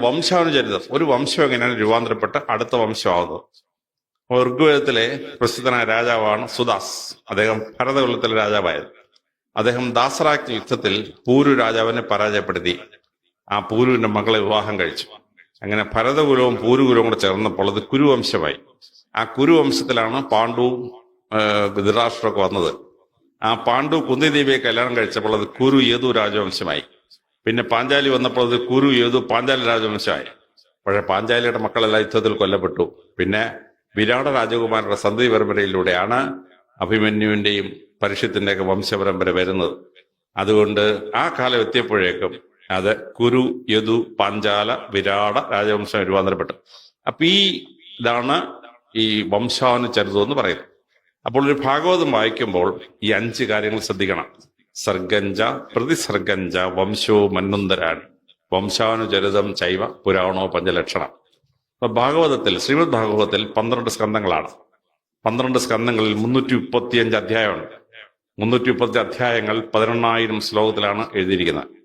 വംശാനുചരിതം. ഒരു വംശം എങ്ങനെയാണ് രൂപാന്തരപ്പെട്ട്? അടുത്ത വംശമാവുന്നത് ഋഗ്വേദത്തിലെ പ്രസിദ്ധനായ രാജാവാണ് സുദാസ്. അദ്ദേഹം ഭരതകുലത്തിലെ രാജാവായത്. അദ്ദേഹം ദാസറാക് യുദ്ധത്തിൽ പൂരു രാജാവിനെ പരാജയപ്പെടുത്തി. ആ പൂരുവിന്റെ മകളെ വിവാഹം കഴിച്ചു. അങ്ങനെ ഭരതകുലവും പൂരുകുലവും കൂടെ ചേർന്നപ്പോൾ അത് കുരുവംശമായി. ആ കുരുവംശത്തിലാണ് പാണ്ഡുവും ധൃതരാഷ്ട്രമൊക്കെ വന്നത്. ആ പാണ്ഡു കുന്തിദേവിയെ കല്യാണം കഴിച്ചപ്പോൾ അത് കുരു യേതു രാജവംശമായി. പിന്നെ പാഞ്ചാലി വന്നപ്പോൾ അത് കുരു ഏതു പാഞ്ചാലി രാജവംശമായി. പക്ഷേ പാഞ്ചാലിയുടെ മക്കളെല്ലാം യുദ്ധത്തിൽ കൊല്ലപ്പെട്ടു. പിന്നെ വിരാട രാജകുമാരുടെ സന്ധി പരമ്പരയിലൂടെയാണ് അഭിമന്യുവിന്റെയും പരിഷത്തിന്റെയൊക്കെ വംശപരമ്പര വരുന്നത്. അതുകൊണ്ട് ആ കാലം എത്തിയപ്പോഴേക്കും അത് കുരു യദു പാഞ്ചാല വിരാട രാജവംശം രൂപാന്തരപ്പെട്ടു. അപ്പൊ ഈ ഇതാണ് ഈ വംശാനുചരിതം എന്ന് പറയുന്നത്. അപ്പോൾ ഒരു ഭാഗവതം വായിക്കുമ്പോൾ ഈ അഞ്ച് കാര്യങ്ങൾ ശ്രദ്ധിക്കണം. സർഗഞ്ച പ്രതിസർഗഞ്ച വംശോ മന്നുന്തരാണ്. വംശാനുചരിതം ചൈവ പുരാണോ പഞ്ചലക്ഷണം. അപ്പൊ ഭാഗവതത്തിൽ ശ്രീമദ് ഭാഗവതത്തിൽ പന്ത്രണ്ട് സ്കന്ധങ്ങളാണ്. പന്ത്രണ്ട് സ്കന്ധങ്ങളിൽ മുന്നൂറ്റി മുപ്പത്തിയഞ്ച് അധ്യായമുണ്ട്. മുന്നൂറ്റി മുപ്പത്തി അധ്യായങ്ങൾ പതിനെണ്ണായിരം ശ്ലോകത്തിലാണ് എഴുതിയിരിക്കുന്നത്.